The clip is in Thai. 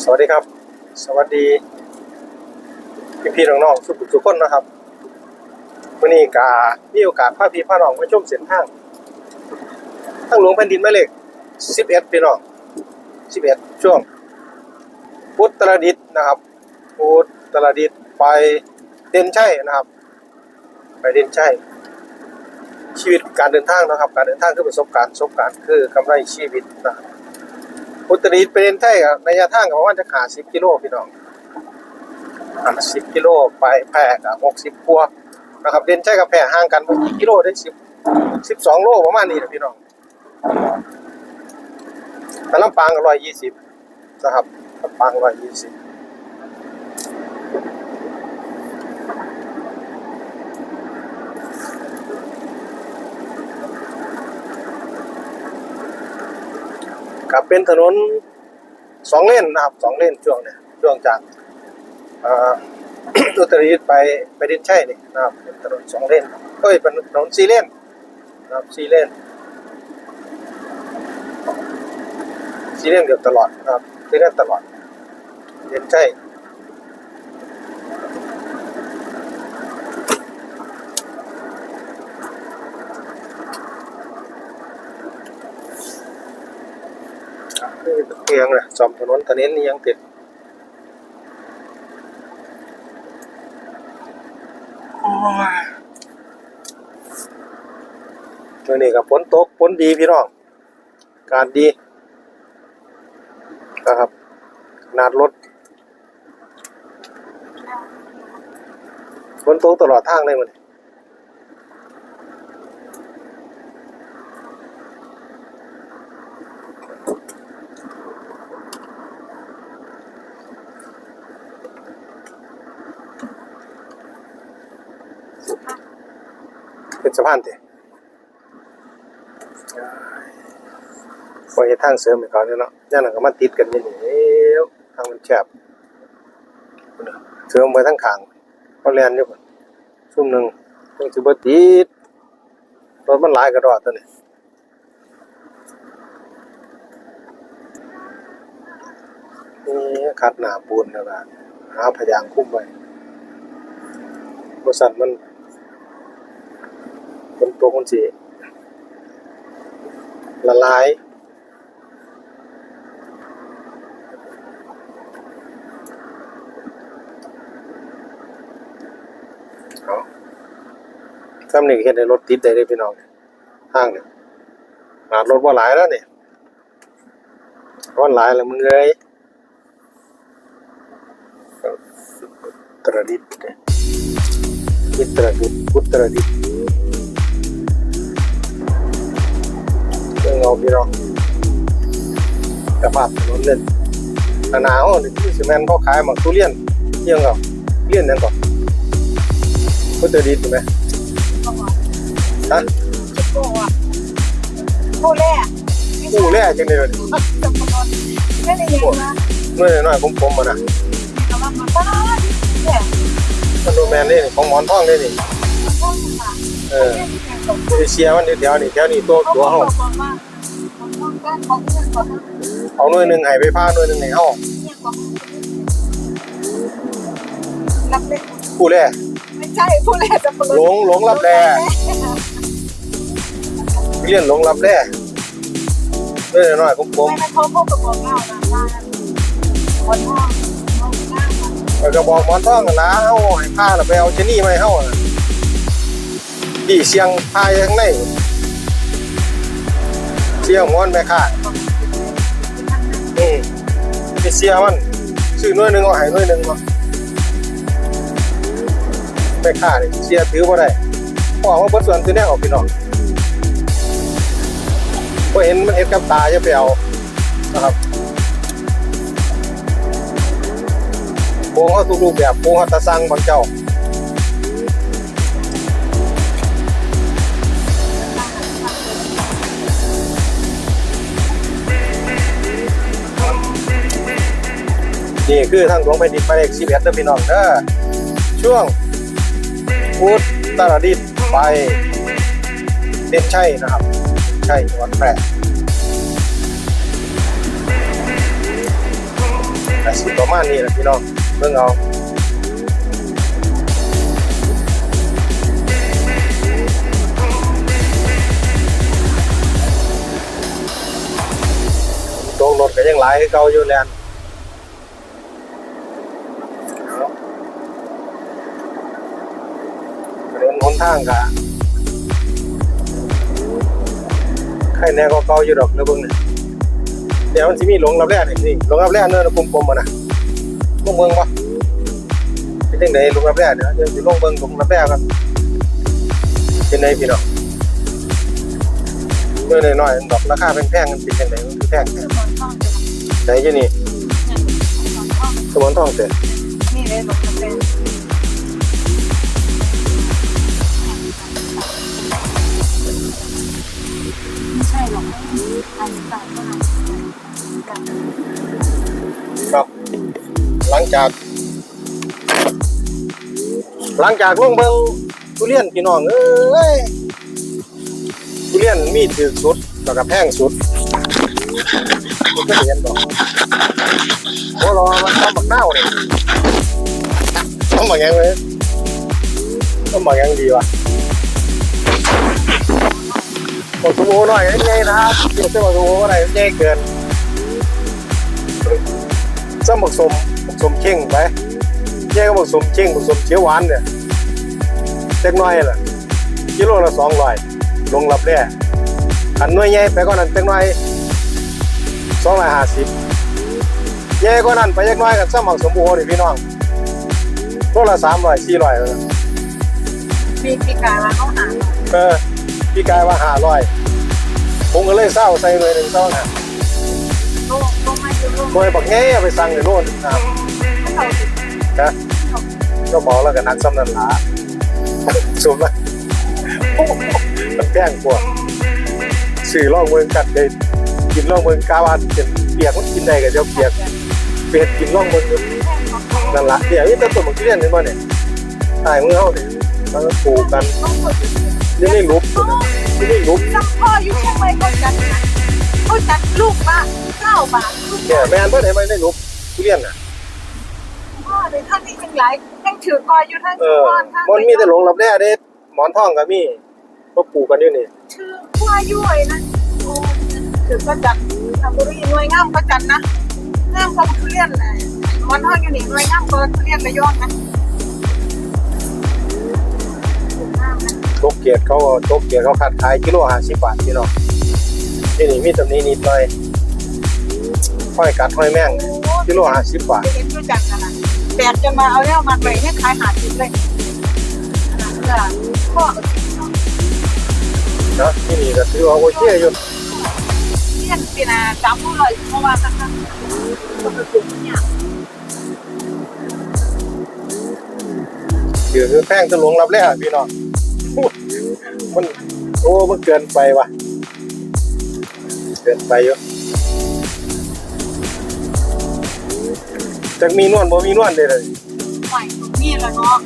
สวัสดีครับ สวัสดี พี่พี่น้องๆทุกทุกคนนะครับวันนี้กามีโอกาสพาพี่พาน้องมาชมเส้นทางทางหลวงแผ่นดินหมายเลข11พี่น้อง11 ช่วงพุทธรดิษฐ์นะครับพุทธรดิษฐ์ไปเด่นชัยนะครับ ไปเด่นชัยชีวิตการเดินทางนะครับ การเดินทางคือประสบการณ์ประสบการณ์คือกำไรชีวิตนะครับ อุตรดิตถ์เป็นไทยกับระยะทางกับประมาณจะขาสิบกิโลพี่น้องอ่าสิบกิโลไปแพร่กับหกสิบกัวนะครับเด่นใช่กับแพร่ห่างกันไม่กี่กิโลได้สิบสิบสองโลประมาณนี้นะพี่น้องแต่ลำปางก็ร้อยยี่สิบนะครับลำปางร้อยยี่สิบ ครับเป็นถนนสองเลนนะครับสองเลนช่วงเนี่ยช่วงจากอุตรดิตถ์ไปไปดินชัยนี่นะครับเป็นถนนสองเลนเอ้ยเป็นถนนสี่เลนนะครับสี่เลนสี่เลนเกือบตลอดนะครับสี่เลนตลอดเดินชัยนี่ เพียงนะซ่อมถนนถนนนี่ยังติดโอ้ยมื่อนี้กับฝนตกฝนดีพี่น้อง กาศดีนะครับขนาดรถฝนตกตลอดทางเลยมัน เป็นสะพานเตะพอเห็นทางเสริมให้เขาเนี่ยเนาะย่านนั้นก็มาติดกันนี่นี่เอ้วทางมันแคบเสริมไปทั้งขางเขาแล่นอยู่พุ่นซุ่มหนึ่งต้องสิบ่ติดรถมันหลายกระดอตัวนี้นี่คัดหน้าปูนแล้วก็หาพยางคุ้มไว้บ่สั่นมัน ตกมันสิละลายอาซ้ำนี่ก็เห็นในรถติดได้เลยพี่น้องห้างเนี่ยหารถว่าหลายแล้วเนี่ยว่าหลายแล้วมึงเอ้ยตรดิตถ์เนี่ยมิตรดิตถ์พุทธรดิต เรื่องเอาพี่น้องสภาพถนนเล่นหนาวนี่ที่ซีเมนต์เขาขายหมักทุเรียนเยี่ยงเอาเรียนนั่นก่อนก็จะดีถูกไหมฮะโอ้อะโอ้แร่กู้แร่จังเลยนี่จำปนไม่ได้ยังนะเมื่อน้อยๆผมๆมานะกำลังมาบ้านเนี่ยมันโดแมนนี่นี่ของหมอนทองนี่นี่ห้องมาเออ เอเชียมันแถวๆนี่แถวนี้ตัวเขาตัวบเฮาอกว่าของห้องการของเรื่องของเอาหน่วยหนึงให้ไปพาหน่วยหนึงให้เฮาเนี่ยของรับเล่นกู้แร่ไม่ใช่ผู้แร่จะปนหลงหลงรับแร่เรียนหลงรับแร่เมื่อน้อยๆผมไม่ไม่เขาเขาบอกเล่านะว่าคนห้องห้องหน้ามันๆข้อยก็บอกหมอนทองกันนะเฮาให้พาแล้วไปเอาเจนี่มาให้เฮา น่ะที่เสียงพายข้างในเสียงหมอนแม่ค้าอืมไปเสียมันซื้อหน่วยหนึ่งเอาให้หน่วยหนึ่งเนาะแม่ค้านี่เสียถือบ่ได้พราะว่าเบิดส่วนคือแนวออกพี่น้องบ่เห็นมันเห็นกับตาอย่าไปเอานะครับโค้งเขาทุกรูปแบบโค้งเขาตะสั่งบางเจ้า นี่คือทางหลวงแผ่นดินหมายเลข11เด้อพี่น้องเด้อช่วงพุทธรดิษฐ์ไปเด่นชัยนะครับ ใช่จังหวัดแพร่ไปสิประมาณนี้แหละพี่น้องเบิ่งเอาตรงรถก็ยังหลายคือเก่าอยู่แลนเใครแน่ก็เก่าอยู่ดอกเด้อเบิ่งนี่เดี๋ยวมันสิมีหลงรับแรกนี่นี่หลงรับแรกเนินกลมๆมานะลงเมืองปะเป็นจังไดหลงรับแรกเดี๋ยวเดี๋ยวสิลงเมืองหลงรับแรกกันเป็นไงพี่น้องเมื่อน้อยๆดอกราคาแพงๆกันเป็นจังไดมันคือแพงคือคนท่องจะไหนอยู่นี่คนท่องสมอนทองเตะนี่เลยบอกจะเร่หรอกอันต่างกันกันครับ หลังจาก หลังจากลงเมืองทุเรียนพี่น้องเอ้ยทุเรียนมีถือสุดแล้วก็แพงสุดมันก็เรียนดอกโอ้รอมันทำบักเน่าเนี่ยทำบักยังเลยทำบักยังดีวะ บอกสมูหน่อยใหญ่นะครับเดี๋ยวจะบอกสมูว่อะไรใหญ่เกินซ้ำบักสมบักสมเข่งไปใหญ่ก็บักสมเข่งบักสมเขียวหวานเนี่ยเล็กน้อยล่ะกิโลละสองร้อยลงรับแร่ขันน่วยใหญ่ไปก็นั้นเล็กน้อยสองร้อยห้าสิบแย่กว่านั้นไปยักน้อยกันสมัครสมบูรณ์นี่พี่น้องโลละสามร้อยสี่ร้อยมีปีกาแล้วเขาหาเออ พี่กายว่าหาร้อยผมก็เลยเศร้าใส่หน่วยหนึ่งเศร้าน่ะโลกโลกไม่อกหน่วยบักแง่ไปสั่งในโน่นนะครับนะก็บอกแล้วกันนักซ้ำนันหลาสุดละโอ้โหมันแพงกว่าสื่อล่องเมืองกัดเลยกินล่องเมืองกาวานเป็นเปียกมันกินได้กับเจ้าเปียกเปียกกินล่องเมืองนั่นละเดี๋ยวนี่ต้นต้นมันเรียนนี่บ่เนี่ยตายมือเฮาเนี่ยมันก็ปลูกกัน นี่ไม่ลุบนี่ไม่ลุบน้ำพ่ออยู่เชียงใหม่เขาจัดนะเขาจัดลูกละเก้าบาทลูกเนี่ยแม่นเพิ่อนให้มันได้ลบทุเรียนน่ะพ่อเลยท่านนี่ทั้งหลายทั้งถือกอยอยู่ทั้งเอถืออก้อนทั้งมันมีแต่หลงรับแร่เด้หมอนทองก็มีก็ปลูกกันอยู่นี่ถือพ่ออยู่ไอ้นั่นโอ้ถือก็จัดทำบุรีหน่วยงามก็จัดนะงามก็ทุเรียนเลยมันทอดอยู่นี่หน่วยงามก็ทุเรียนระยองนะ เกียรติเขาก็ตกเกียรติเขาขาดขายกิโล50บาทพี่น้องที่นี่มีตำหนี้นิดหน่อยห้อยกัดห้อยแม่งกิโล50บาทเห็นด้วยจัดนะแบกจะมาเอาแล้วมาไปให้ขายหาทิพเลยจ้ะพ่อเนาะที่นี่ก็ถือว่าโอเคอยู่เรียนปีนาจำผู้ลอยเพราะว่าสักครั้งคนละกลุ่มเนี่ยคือคือแพงจะหลงรับแร่พี่น้อง มันโอ้มันเกินไปว่ะ เกินไปอยู่จักมีนวลบ่มีนวลเลยเลยใหม่นี่แล้วเนาะ